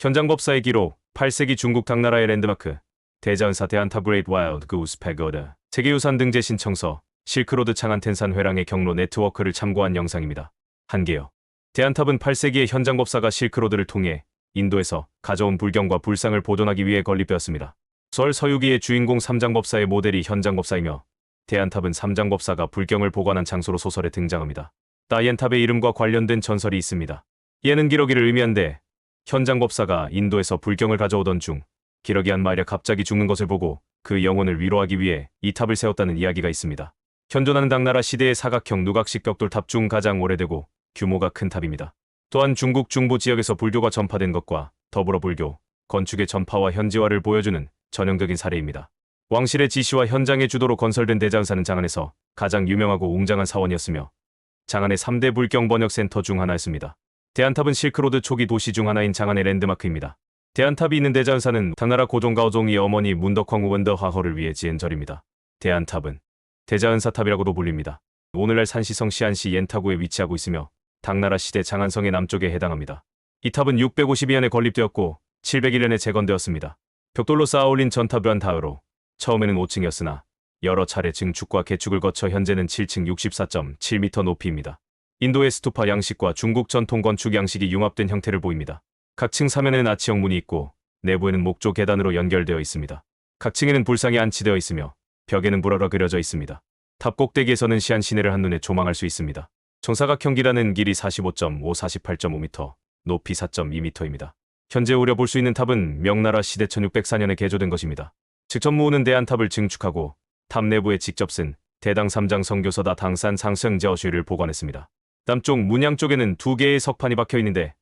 현장 법사의 기록 8세기 중국 당나라의 랜드마크 대자은사 대안탑 그레이트 와일드 구스 패거드 세계유산 등재 신청서 실크로드 창안텐산 회랑의 경로 네트워크를 참고한 영상입니다. 한계요. 대안탑은 8세기의 현장 법사가 실크로드를 통해 인도에서 가져온 불경과 불상을 보존하기 위해 건립되었습니다. 설 서유기의 주인공 삼장법사의 모델이 현장법사이며 대안탑은 삼장법사가 불경을 보관한 장소로 소설에 등장합니다. 다이앤탑의 이름과 관련된 전설이 있습니다. 예는 기러기를 의미한데 현장 법사가 인도에서 불경을 가져오던 중 기러기 한 마리가 갑자기 죽는 것을 보고 그 영혼을 위로하기 위해 이 탑을 세웠다는 이야기가 있습니다. 현존하는 당나라 시대의 사각형 누각식 벽돌 탑 중 가장 오래되고 규모가 큰 탑입니다. 또한 중국 중부 지역에서 불교가 전파된 것과 더불어 불교, 건축의 전파와 현지화를 보여주는 전형적인 사례입니다. 왕실의 지시와 현장의 주도로 건설된 대장사는 장안에서 가장 유명하고 웅장한 사원이었으며 장안의 3대 불경 번역 센터 중 하나였습니다. 대안탑은 실크로드 초기 도시 중 하나인 장안의 랜드마크입니다. 대안탑이 있는 대장사는 당나라 고종가오종이 어머니 문덕황후 원더 화허를 위해 지은 절입니다. 대안탑은 대자은사탑이라고도 불립니다. 오늘날 산시성 시안시 옌타구에 위치하고 있으며 당나라 시대 장안성의 남쪽에 해당합니다. 이 탑은 652년에 건립되었고 701년에 재건되었습니다. 벽돌로 쌓아 올린 전탑을 다으로 처음에는 5층이었으나 여러 차례 증축과 개축을 거쳐 현재는 7층 64.7m 높이입니다. 인도의 스투파 양식과 중국 전통 건축 양식이 융합된 형태를 보입니다. 각 층 사면에는 아치형 문이 있고 내부에는 목조 계단으로 연결되어 있습니다. 각 층에는 불상이 안치되어 있으며 벽에는 불어라 그려져 있습니다. 탑 꼭대기에서는 시안 시내를 한눈에 조망할 수 있습니다. 정사각형 기라는 길이 45.5, 48.5m, 높이 4.2m입니다. 현재 우려 볼 수 있는 탑은 명나라 시대 1604년에 개조된 것입니다. 직천무우는 대안탑을 증축하고 탑 내부에 직접 쓴 대당 3장 성교서다 당산 상승저쉬를 보관했습니다. 남쪽 문양 쪽에는 두 개의 석판이 박혀 있는데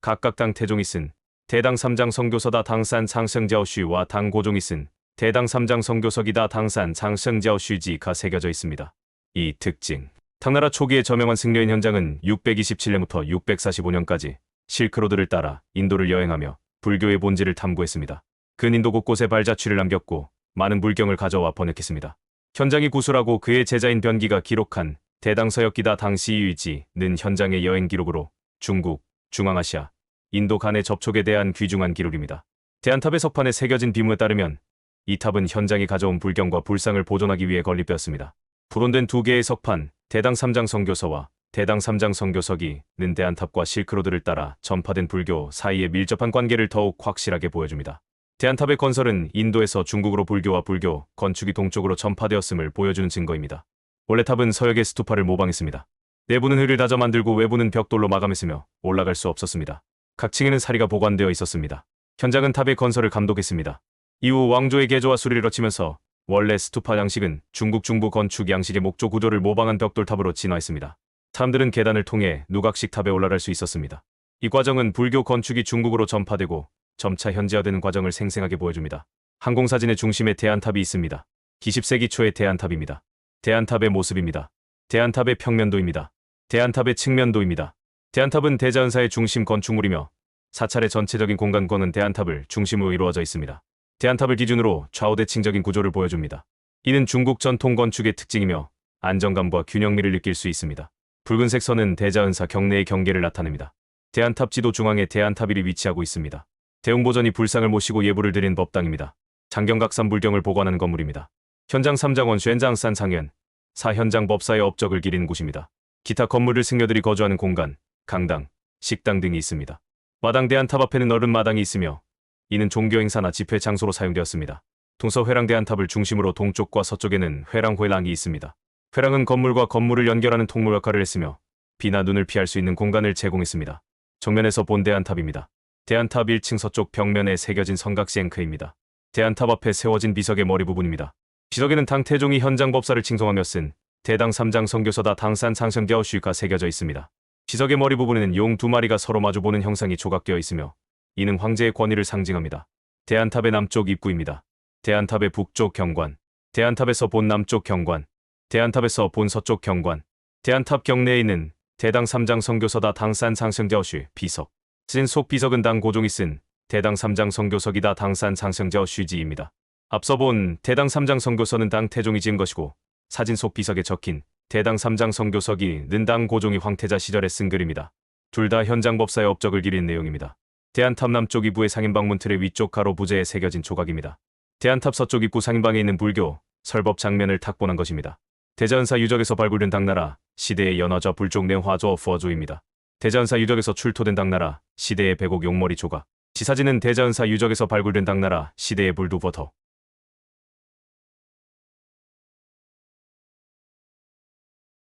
각각 당 태종이 쓴 대당 3장 성교서다 당산 상승저쉬와 당 고종이 쓴 대당 3장 성교석이다 당산 상승저쉬지가 새겨져 있습니다. 이 특징 당나라 초기의 저명한 승려인 현장은 627년부터 645년까지 실크로드를 따라 인도를 여행하며 불교의 본질을 탐구했습니다. 근 인도 곳곳에 발자취를 남겼고 많은 불경을 가져와 번역했습니다. 현장이 구술하고 그의 제자인 변기가 기록한 대당서역기다 당시 유지는 현장의 여행 기록으로 중국, 중앙아시아, 인도 간의 접촉에 대한 귀중한 기록입니다. 대안탑의 석판에 새겨진 비문에 따르면 이 탑은 현장이 가져온 불경과 불상을 보존하기 위해 건립되었습니다. 불온된 두 개의 석판, 대당 3장 성교서와 대당 3장 성교석이는 대안탑과 실크로드를 따라 전파된 불교 사이의 밀접한 관계를 더욱 확실하게 보여줍니다. 대안탑의 건설은 인도에서 중국으로 불교와 불교, 건축이 동쪽으로 전파되었음을 보여주는 증거입니다. 원래 탑은 서역의 스투파를 모방했습니다. 내부는 흙을 다져 만들고 외부는 벽돌로 마감했으며 올라갈 수 없었습니다. 각 층에는 사리가 보관되어 있었습니다. 현장은 탑의 건설을 감독했습니다. 이후 왕조의 개조와 수리를 거치면서 원래 스투파 양식은 중국 중부 건축 양식의 목조 구조를 모방한 벽돌탑으로 진화했습니다. 사람들은 계단을 통해 누각식 탑에 올라갈 수 있었습니다. 이 과정은 불교 건축이 중국으로 전파되고 점차 현지화되는 과정을 생생하게 보여줍니다. 항공사진의 중심에 대안탑이 있습니다. 20세기 초의 대안탑입니다. 대안탑의 모습입니다. 대안탑의 평면도입니다. 대안탑의 측면도입니다. 대안탑은 대자은사의 중심 건축물이며 사찰의 전체적인 공간권은 대안탑을 중심으로 이루어져 있습니다. 대안탑을 기준으로 좌우대칭적인 구조를 보여줍니다. 이는 중국 전통 건축의 특징이며 안정감과 균형미를 느낄 수 있습니다. 붉은색 선은 대자은사 경내의 경계를 나타냅니다. 대안탑 지도 중앙에 대안탑일이 위치하고 있습니다. 대웅보전이 불상을 모시고 예불을 드린 법당입니다. 장경각산 불경을 보관하는 건물입니다. 현장 3장원 쉔장산 상현, 사현장 법사의 업적을 기린 곳입니다. 기타 건물을 승려들이 거주하는 공간, 강당, 식당 등이 있습니다. 마당 대안탑 앞에는 넓은 마당이 있으며 이는 종교 행사나 집회 장소로 사용되었습니다. 동서 회랑 대안탑을 중심으로 동쪽과 서쪽에는 회랑 회랑이 있습니다. 회랑은 건물과 건물을 연결하는 통로 역할을 했으며 비나 눈을 피할 수 있는 공간을 제공했습니다. 정면에서 본 대안탑입니다. 대안탑 1층 서쪽 벽면에 새겨진 성각시 앵크입니다. 대안탑 앞에 세워진 비석의 머리 부분입니다. 비석에는 당태종이 현장 법사를 칭송하며 쓴 대당 3장 성교서다 당산 상성겨우쉬가 새겨져 있습니다. 비석의 머리 부분에는 용 두 마리가 서로 마주보는 형상이 조각되어 있으며 이는 황제의 권위를 상징합니다. 대안탑의 남쪽 입구입니다. 대안탑의 북쪽 경관, 대안탑에서 본 남쪽 경관, 대안탑에서 본 서쪽 경관, 대안탑 경내에 있는 대당 3장 성교서다 당산 상승저쉬 비석, 쓴 속 비석은 당 고종이 쓴 대당 3장 성교석이다 당산 상승저쉬지입니다. 앞서 본 대당 3장 성교서는 당 태종이 지은 것이고 사진 속 비석에 적힌 대당 3장 성교석이 는당 고종이 황태자 시절에 쓴 글입니다. 둘 다 현장 법사의 업적을 기린 내용입니다. 대안탑 남쪽 이부의 상인방문 틀의 위쪽 가로 부재에 새겨진 조각입니다. 대안탑 서쪽 입구 상인방에 있는 불교, 설법 장면을 탁본한 것입니다. 대전사 유적에서 발굴된 당나라, 시대의 연화자 불종된 화조 퍼조입니다. 대전사 유적에서 출토된 당나라, 시대의 배곡 용머리 조각. 시사지는 대전사 유적에서 발굴된 당나라, 시대의 불두버터.